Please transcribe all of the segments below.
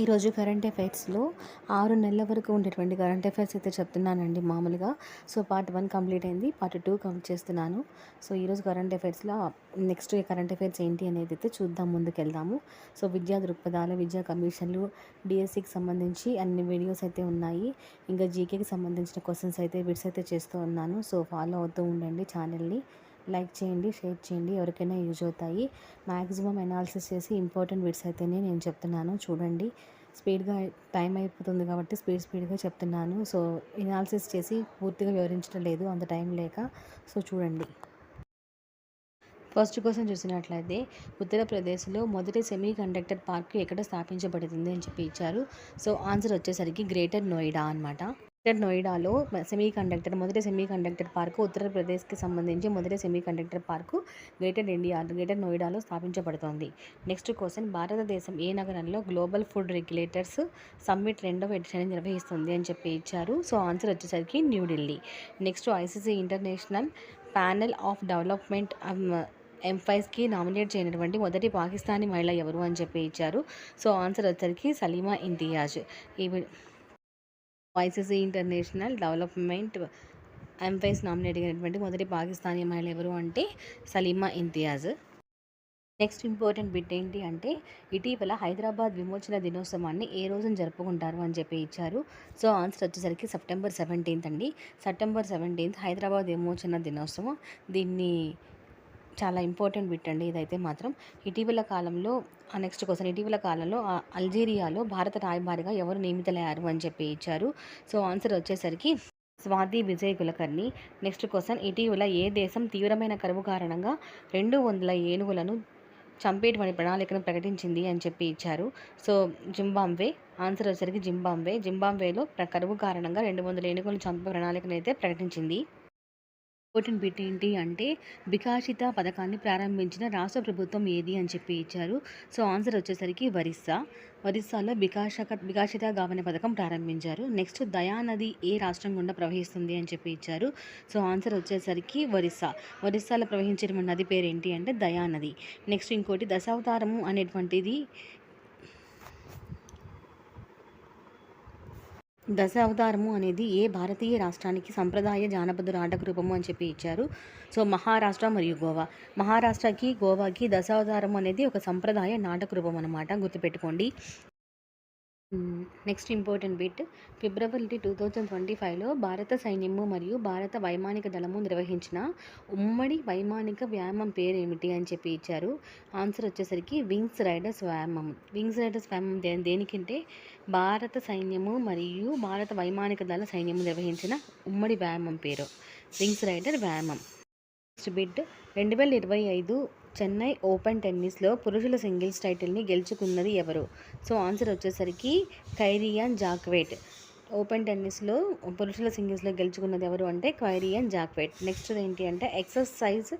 ఈరోజు కరెంట్ అఫైర్స్లో ఆరు నెలల వరకు ఉండేటువంటి కరెంట్ అఫైర్స్ అయితే చెప్తున్నానండి మామూలుగా. సో పార్ట్ వన్ కంప్లీట్ అయింది. పార్ట్ టూ కంప్లీట్ చేస్తున్నాను. సో ఈరోజు కరెంట్ అఫైర్స్లో నెక్స్ట్ కరెంట్ అఫైర్స్ ఏంటి అనేది అయితే చూద్దాం ముందుకెళ్దాము. సో విద్యా దృక్పథాలు విద్యా కమిషన్లు డిఎస్సికి సంబంధించి అన్ని వీడియోస్ అయితే ఉన్నాయి. ఇంకా జీకేకి సంబంధించిన క్వశ్చన్స్ అయితే బిట్స్ అయితే చేస్తూ ఉన్నాను. సో ఫాలో అవుతూ ఉండండి ఛానల్ని లైక్ చేయండి షేర్ చేయండి ఎవరికైనా యూజ్ అవుతాయి. మ్యాక్సిమం అనాలిసిస్ చేసి ఇంపార్టెంట్ బిట్స్ అయితేనే నేను చెప్తున్నాను. చూడండి స్పీడ్గా టైం అయిపోతుంది కాబట్టి స్పీడ్ స్పీడ్గా చెప్తున్నాను. సో ఎనాలిసిస్ చేసి పూర్తిగా వివరించడం లేదు అంత టైం లేక. సో చూడండి. ఫస్ట్ క్వశ్చన్ చూసినట్లయితే ఉత్తరప్రదేశ్లో మొదటి సెమీ కండక్టర్ పార్క్ ఎక్కడ స్థాపించబడుతుంది అని చెప్పి ఇచ్చారు. సో ఆన్సర్ వచ్చేసరికి గ్రేటర్ నోయిడా అనమాట గ్రేటర్ నోయిడాలో సెమీ కండక్టర్ మొదటి సెమీ కండక్టర్ పార్కు ఉత్తరప్రదేశ్కి సంబంధించి మొదటి semiconductor park greater India greater నోయిడాలో స్థాపించబడుతోంది. నెక్స్ట్ క్వశ్చన్ భారతదేశం ఏ నగరంలో గ్లోబల్ ఫుడ్ రెగ్యులేటర్స్ సమ్మిట్ రెండవ ఎడిషన్ నిర్వహిస్తుంది అని చెప్పి ఇచ్చారు. సో ఆన్సర్ వచ్చేసరికి New Delhi next ICC international panel of development ఎంఫైస్కి nominate చేయనటువంటి మొదటి పాకిస్తానీ మహిళ ఎవరు అని చెప్పి ఇచ్చారు. సో ఆన్సర్ వచ్చేసరికి సలీమా ఇంతియాజ్ ఇవి ICC international development umpires nominate అయినటువంటి మొదటి పాకిస్తానీ మహిళ ఎవరు అంటే Saleema Imtiaz. Next important bit ఏంటి అంటే ఇటీవల హైదరాబాద్ విమోచన దినోత్సవాన్ని ఏ రోజున జరుపుకుంటారు అని చెప్పి ఇచ్చారు. సో ఆన్సర్ వచ్చేసరికి సెప్టెంబర్ సెవెంటీన్త్ అండి. సెప్టెంబర్ సెవెంటీన్త్ హైదరాబాద్ విమోచన దినోత్సవం. దీన్ని చాలా ఇంపార్టెంట్ బిట్ అండి. ఇదైతే మాత్రం ఇటీవల కాలంలో నెక్స్ట్ క్వశ్చన్. ఇటీవల కాలంలో అల్జీరియాలో భారత రాయబారిగా ఎవరు నియమితులయ్యారు అని చెప్పి ఇచ్చారు. సో ఆన్సర్ వచ్చేసరికి స్వాతి విజయ్ కులకర్ణి. Next question. ఇటీవల ఏ దేశం తీవ్రమైన కరువు కారణంగా రెండు వందల ఏనుగులను చంపేటువంటి ప్రణాళికను ప్రకటించింది అని చెప్పి ఇచ్చారు. సో జింబాంబే ఆన్సర్ వచ్చేసరికి జింబాంబే జింబాంబేలో కరువు కారణంగా రెండు వందల ఏనుగులను చంపే ప్రణాళికను అయితే ప్రకటించింది. ఇంపార్టెంట్ బిట్ ఏంటి అంటే వికాసిత పథకాన్ని ప్రారంభించిన రాష్ట్ర ప్రభుత్వం ఏది? అని చెప్పి ఇచ్చారు. సో ఆన్సర్ వచ్చేసరికి ఒరిస్సా. ఒరిస్సాలో వికాసక వికాసిత గావన పథకం ప్రారంభించారు. నెక్స్ట్ దయానది ఏ రాష్ట్రం గుండా ప్రవహిస్తుంది అని చెప్పి ఇచ్చారు. సో ఆన్సర్ వచ్చేసరికి ఒరిస్సా. ఒరిస్సాలో ప్రవహించిన నది పేరు ఏంటి అంటే దయానది. నెక్స్ట్ ఇంకోటి దశావతారము అనేటువంటిది దశ అవతారము అనేది ఏ భారతీయ రాష్ట్రానికి సంప్రదాయ జానపద నాటక రూపము అని చెప్పి ఇచ్చారు. సో మహారాష్ట్ర మరియు గోవా. మహారాష్ట్రకి గోవాకి దశావతారం అనేది ఒక సంప్రదాయ నాటక రూపం అనమాట గుర్తుపెట్టుకోండి. Next important bit. ఫిబ్రవరి టూ థౌజండ్ ట్వంటీ ఫైవ్లో భారత సైన్యము మరియు భారత వైమానిక దళము నిర్వహించిన ఉమ్మడి వైమానిక వ్యాయామం పేరు ఏమిటి అని చెప్పి ఇచ్చారు. ఆన్సర్ వచ్చేసరికి వింగ్స్ రైడర్స్ వ్యాయామం వింగ్స్ రైడర్స్ వ్యాయామం దే దేనికంటే భారత సైన్యము మరియు భారత వైమానిక దళ సైన్యము నిర్వహించిన ఉమ్మడి వ్యాయామం పేరు. వింగ్స్ రైడర్ వ్యాయామం నెక్స్ట్ బిట్. రెండు వేల ఇరవై ఐదు చెన్నై ఓపెన్ టెన్నిస్లో పురుషుల సింగిల్స్ టైటిల్ని గెలుచుకున్నది ఎవరు? సో ఆన్సర్ వచ్చేసరికి కైరియన్ జాక్వేట్. ఓపెన్ టెన్నిస్లో పురుషుల సింగిల్స్లో గెలుచుకున్నది ఎవరు అంటే క్వైరియన్ జాక్వేట్. నెక్స్ట్ ఏంటి అంటే exercise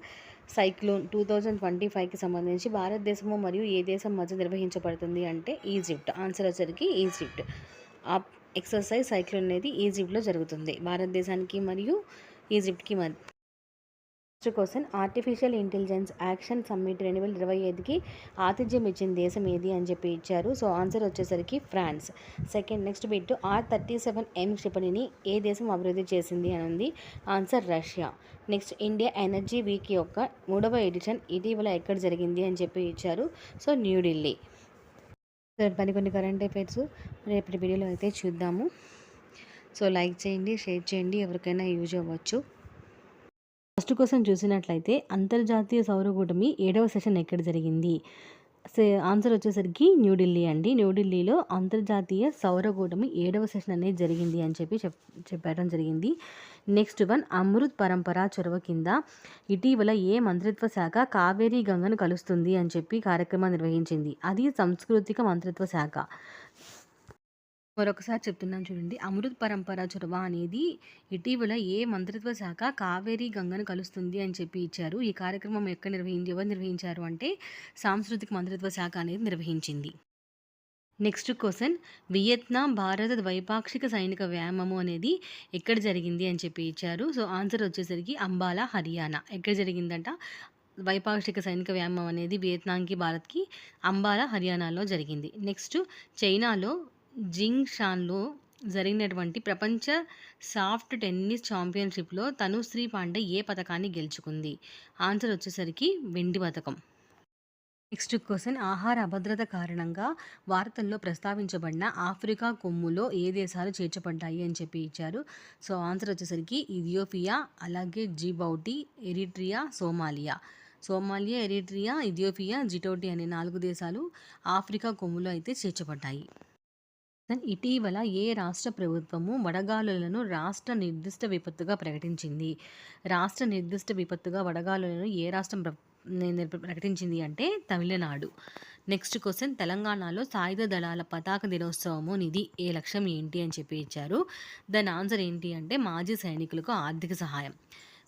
cyclone two thousand twenty ఫైవ్కి సంబంధించి భారతదేశము మరియు ఏ దేశం మధ్య నిర్వహించబడుతుంది అంటే ఈజిప్ట్. ఆన్సర్ వచ్చరికి ఈజిప్ట్. ఆ ఎక్సర్సైజ్ సైక్లోన్ అనేది ఈజిప్ట్లో జరుగుతుంది. భారతదేశానికి మరియు ఈజిప్ట్కి first next question artificial intelligence action summit రెండు వేల ఇరవై ఐదుకి ఆతిథ్యం ఇచ్చిన దేశం ఏది అని చెప్పి ఇచ్చారు. సో ఆన్సర్ వచ్చేసరికి France. Second next bit R thirty seven M క్షిపణిని ఏ దేశం అభివృద్ధి చేసింది అని ఉంది? Answer Russia next India energy week యొక్క మూడవ ఎడిషన్ ఇటీవల ఎక్కడ జరిగింది అని చెప్పి ఇచ్చారు. సో న్యూఢిల్లీ మరికొన్ని కరెంట్ అఫైర్స్ రేపటి వీడియోలో అయితే చూద్దాము. సో లైక్ చేయండి షేర్ చేయండి ఎవరికైనా యూజ్ అవ్వచ్చు. ఫస్ట్ కోసం చూసినట్లయితే అంతర్జాతీయ సౌరకూటమి ఏడవ సెషన్ ఎక్కడ జరిగింది? ఆన్సర్ వచ్చేసరికి న్యూఢిల్లీ అండి. న్యూఢిల్లీలో అంతర్జాతీయ సౌరకూటమి ఏడవ సెషన్ అనేది జరిగింది అని చెప్పి చెప్ చెప్పడం జరిగింది. నెక్స్ట్ వన్ అమృత్ పరంపర చొరవ కింద ఇటీవల ఏ మంత్రిత్వ శాఖ కావేరీ గంగను కలుస్తుంది అని చెప్పి కార్యక్రమం నిర్వహించింది? అది సాంస్కృతిక మంత్రిత్వ శాఖ. మరొకసారి చెప్తున్నాను చూడండి. అమృత్ పరంపర చొరవ అనేది ఇటీవల ఏ మంత్రిత్వ శాఖ కావేరీ గంగను కలుస్తుంది అని చెప్పి ఇచ్చారు. ఈ కార్యక్రమం ఎక్కడ నిర్వహించి ఎవరు నిర్వహించారు అంటే సాంస్కృతిక మంత్రిత్వ శాఖ అనేది నిర్వహించింది. Next question. వియత్నాం భారత ద్వైపాక్షిక సైనిక వ్యాయామము అనేది ఎక్కడ జరిగింది అని చెప్పి ఇచ్చారు. సో ఆన్సర్ వచ్చేసరికి అంబాలా హర్యానా. ఎక్కడ జరిగిందంట? ద్వైపాక్షిక సైనిక వ్యాయామం అనేది వియత్నాంకి భారత్కి అంబాలా హర్యానాలో జరిగింది. నెక్స్ట్ చైనాలో జింగ్ షాన్లో జరిగినటువంటి ప్రపంచ సాఫ్ట్ టెన్నిస్ ఛాంపియన్షిప్లో తనుశ్రీ పాండే ఏ పథకాన్ని గెలుచుకుంది? ఆన్సర్ వచ్చేసరికి వెండి పథకం నెక్స్ట్ క్వశ్చన్. ఆహార అభద్రత కారణంగా వార్తల్లో ప్రస్తావించబడిన ఆఫ్రికా కొమ్ములో ఏ దేశాలు చేర్చబడ్డాయి అని చెప్పి ఇచ్చారు. సో ఆన్సర్ వచ్చేసరికి ఇథియోపియా అలాగే Djibouti Eritrea Somalia. Somalia Eritrea Ethiopia Djibouti అనే నాలుగు దేశాలు ఆఫ్రికా కొమ్ములో అయితే చేర్చబడ్డాయి. ఇటీవల ఏ రాష్ట్ర ప్రభుత్వము వడగాలులను రాష్ట్ర నిర్దిష్ట విపత్తుగా ప్రకటించింది? రాష్ట్ర నిర్దిష్ట విపత్తుగా వడగాలులను ఏ రాష్ట్రం ప్రకటించింది అంటే తమిళనాడు. నెక్స్ట్ క్వశ్చన్ తెలంగాణలో సాయుధ దళాల పతాక దినోత్సవము నిధి ఏ లక్ష్యం ఏంటి అని చెప్పి ఇచ్చారు. దాని ఆన్సర్ ఏంటి అంటే మాజీ సైనికులకు ఆర్థిక సహాయం.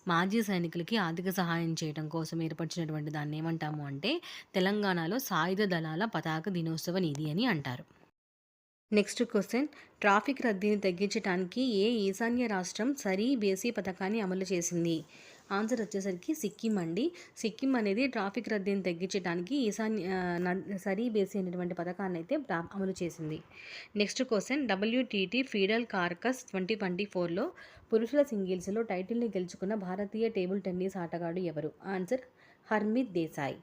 మాజీ సైనికులకి ఆర్థిక సహాయం చేయడం కోసం ఏర్పరిచినటువంటి దాన్ని ఏమంటాము అంటే తెలంగాణలో సాయుధ దళాల పతాక దినోత్సవ నిధి అని అంటారు. నెక్స్ట్ క్వశ్చన్ ట్రాఫిక్ రద్దీని తగ్గించడానికి ఏ ఈశాన్య రాష్ట్రం సరీ బేసీ పథకాన్ని అమలు చేసింది? ఆన్సర్ వచ్చేసరికి సిక్కిం అండి. సిక్కిం అనేది ట్రాఫిక్ రద్దీని తగ్గించడానికి ఈశాన్య సరీ బేసీ అనేటువంటి పథకాన్ని అయితే అమలు చేసింది. Next question WTT feeder Corpus twenty twenty ఫోర్లో పురుషుల సింగిల్స్లో టైటిల్ని గెలుచుకున్న భారతీయ టేబుల్ టెన్నిస్ ఆటగాడు ఎవరు? ఆన్సర్ హర్మిత్ దేశాయ్.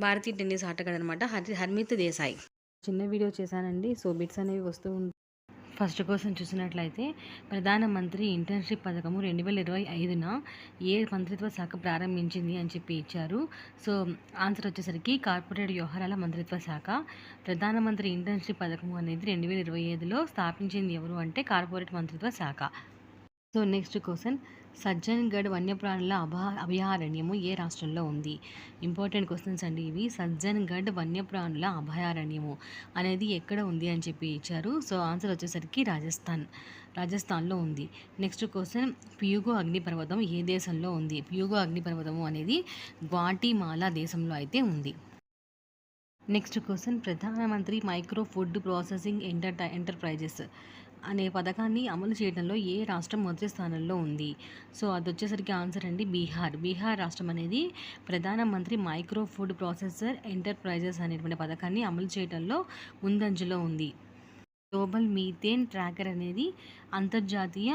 భారతీయ టెన్నిస్ ఆటగాడు అనమాట హర్ హర్మిత్ దేశాయ్. చిన్న వీడియో చేశానండి. సో బిట్స్ అనేవి వస్తూ ఉంటాయి ఫస్ట్ కోసం చూసినట్లయితే ప్రధానమంత్రి ఇంటర్న్షిప్ పథకము రెండు వేల ఇరవై ఐదున ఏ మంత్రిత్వ శాఖ ప్రారంభించింది అని చెప్పి ఇచ్చారు. సో ఆన్సర్ వచ్చేసరికి కార్పొరేట్ వ్యవహారాల మంత్రిత్వ శాఖ. ప్రధానమంత్రి ఇంటర్న్షిప్ పథకము అనేది రెండు వేల ఇరవై ఐదులో స్థాపించింది ఎవరు అంటే కార్పొరేట్ మంత్రిత్వ శాఖ. So next question. సజ్జన్గఢ్ వన్యప్రాణుల అభా అభయారణ్యము ఏ రాష్ట్రంలో ఉంది? ఇంపార్టెంట్ క్వశ్చన్స్ అండి ఇవి. సజ్జన్గఢ్ వన్యప్రాణుల అభయారణ్యము అనేది ఎక్కడ ఉంది అని చెప్పి ఇచ్చారు. సో ఆన్సర్ వచ్చేసరికి రాజస్థాన్ రాజస్థాన్లో ఉంది. Next question. ప్యూగో అగ్నిపర్వతం ఏ దేశంలో ఉంది? ప్యూగో అగ్నిపర్వతము అనేది గ్వాటిమాలా దేశంలో అయితే ఉంది. Next question. ప్రధానమంత్రి micro food processing enter enterprises. అనే పథకాన్ని అమలు చేయడంలో ఏ రాష్ట్రం మొదటి స్థానంలో ఉంది? సో అది వచ్చేసరికి ఆన్సర్ అండి బీహార్. బీహార్ రాష్ట్రం అనేది ప్రధానమంత్రి మైక్రో ఫుడ్ ప్రాసెసర్ ఎంటర్ప్రైజెస్ అనేటువంటి పథకాన్ని అమలు చేయడంలో ముందంజలో ఉంది. గ్లోబల్ మీథేన్ ట్రాకర్ అనేది అంతర్జాతీయ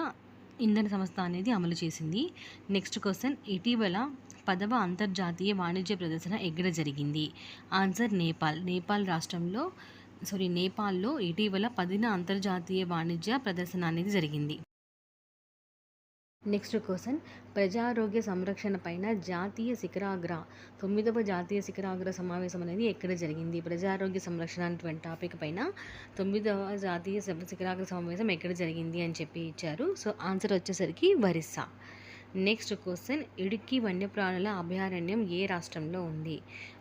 ఇంధన సంస్థ అనేది అమలు చేసింది. Next question. ఇటీవల పదవ అంతర్జాతీయ వాణిజ్య ప్రదర్శన ఎక్కడ జరిగింది? ఆన్సర్ నేపాల్. నేపాల్ రాష్ట్రంలో సారీ నేపాల్లో ఇటీవల పదిన అంతర్జాతీయ వాణిజ్య ప్రదర్శన అనేది జరిగింది. Next question. ప్రజారోగ్య సంరక్షణ పైన జాతీయ శిఖరాగ్ర తొమ్మిదవ జాతీయ శిఖరాగ్ర సమావేశం అనేది ఎక్కడ జరిగింది? ప్రజారోగ్య సంరక్షణ అటువంటి టాపిక్ పైన తొమ్మిదవ జాతీయ శిఖరాగ్ర సమావేశం ఎక్కడ జరిగింది అని చెప్పి ఇచ్చారు. సో ఆన్సర్ వచ్చేసరికి వరిస్సా నెక్స్ట్ క్వశ్చన్ ఇడుక్కి వన్యప్రాణుల అభయారణ్యం ఏ రాష్ట్రంలో ఉంది?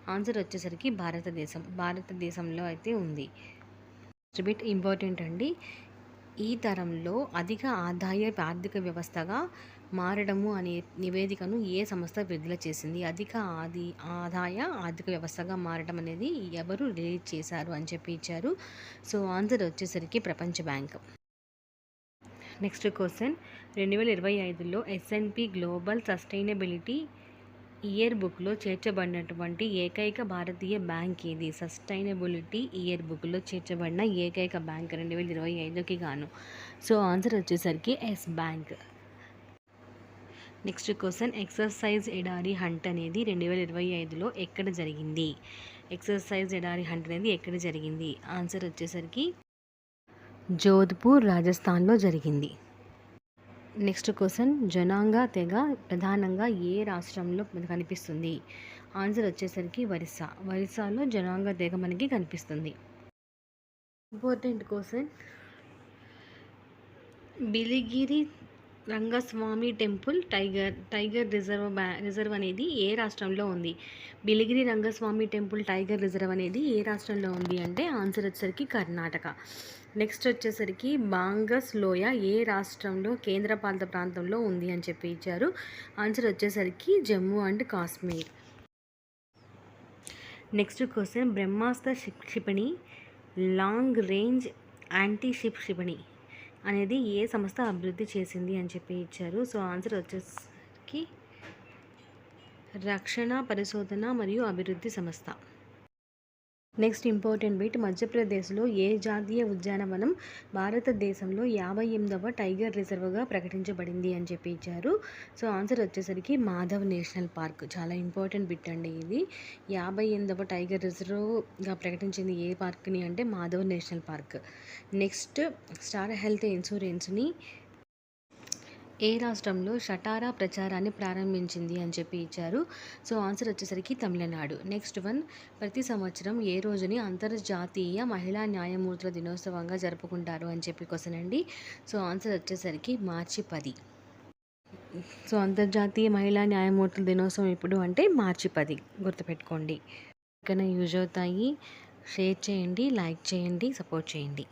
ఆన్సర్ వచ్చేసరికి భారతదేశం. భారతదేశంలో అయితే ఉంది. బిట్ ఇంపార్టెంట్ అండి. ఈ తరంలో అధిక ఆదాయ ఆర్థిక వ్యవస్థగా మారడము అనే నివేదికను ఏ సంస్థ విడుదల చేసింది? అధిక ఆది ఆదాయ ఆర్థిక వ్యవస్థగా మారడం అనేది ఎవరు రిలీజ్ చేశారు అని చెప్పి ఇచ్చారు. సో ఆన్సర్ వచ్చేసరికి ప్రపంచ బ్యాంక్. Next question. రెండు వేల ఇరవై ఐదులో ఎస్ఎన్పి గ్లోబల్ సస్టైనబిలిటీ ఇయర్ బుక్లో చేర్చబడినటువంటి ఏకైక భారతీయ బ్యాంక్ ఇది సస్టైనబిలిటీ ఇయర్ బుక్లో చేర్చబడిన ఏకైక బ్యాంక్ రెండు వేల ఇరవై ఐదుకి గాను. సో ఆన్సర్ వచ్చేసరికి yes bank next question. Exercise ఎడారి హంట్ అనేది రెండు వేల ఇరవై ఐదులో ఎక్కడ జరిగింది? ఎక్సర్సైజ్ ఎడారి హంట్ అనేది ఎక్కడ జరిగింది? ఆన్సర్ వచ్చేసరికి జోధ్పూర్ రాజస్థాన్లో జరిగింది. నెక్స్ట్ క్వశ్చన్ జనాంగ తెగ ప్రధానంగా ఏ రాష్ట్రంలో కనిపిస్తుంది? ఆన్సర్ వచ్చేసరికి వరిసా వరిసాలో జనాంగ తెగ మనకి కనిపిస్తుంది. Important question. Biligiri Rangaswamy temple tiger tiger reserve బ్యా రిజర్వ్ అనేది ఏ రాష్ట్రంలో ఉంది? Biligiri Rangaswamy temple tiger reserve అనేది ఏ రాష్ట్రంలో ఉంది అంటే ఆన్సర్ వచ్చేసరికి కర్ణాటక. నెక్స్ట్ వచ్చేసరికి బాంగస్ లోయ ఏ రాష్ట్రంలో కేంద్రపాలిత ప్రాంతంలో ఉంది అని చెప్పి ఇచ్చారు. ఆన్సర్ వచ్చేసరికి Jammu and Kashmir. Next question Brahmastra క్షిపణి లాంగ్ రేంజ్ యాంటీ షిప్ క్షిపణి అనేది ఏ సంస్థ అభివృద్ధి చేసింది అని చెప్పి ఇచ్చారు. సో ఆన్సర్ వచ్చేసరికి రక్షణ పరిశోధన మరియు అభివృద్ధి సంస్థ. నెక్స్ట్ ఇంపార్టెంట్ బిట్ మధ్యప్రదేశ్లో ఏ జాతీయ ఉద్యానవనం భారతదేశంలో యాభై ఎనిమిదవ టైగర్ రిజర్వ్గా ప్రకటించబడింది అని చెప్పి ఇచ్చారు. సో ఆన్సర్ వచ్చేసరికి మాధవ్ నేషనల్ పార్క్. చాలా ఇంపార్టెంట్ బిట్ అండి ఇది. యాభై ఎనిమిదవ టైగర్ రిజర్వ్గా ప్రకటించింది ఏ పార్క్ని అంటే Madhav national park. Next star health ఇన్సూరెన్స్ని ఏ రాష్ట్రంలో షటారా ప్రచారాన్ని ప్రారంభించింది అని చెప్పి ఇచ్చారు. సో ఆన్సర్ వచ్చేసరికి తమిళనాడు. నెక్స్ట్ వన్ ప్రతి సంవత్సరం ఏ రోజుని అంతర్జాతీయ మహిళా న్యాయమూర్తుల దినోత్సవంగా జరుపుకుంటారు అని చెప్పి క్వశ్చన్ అండి. సో ఆన్సర్ వచ్చేసరికి మార్చి పది. సో అంతర్జాతీయ మహిళా న్యాయమూర్తుల దినోత్సవం ఇప్పుడు అంటే మార్చి పది. గుర్తుపెట్టుకోండి. ఇక్కడ యూజ్ అవుతాయి షేర్ చేయండి లైక్ చేయండి సపోర్ట్ చేయండి.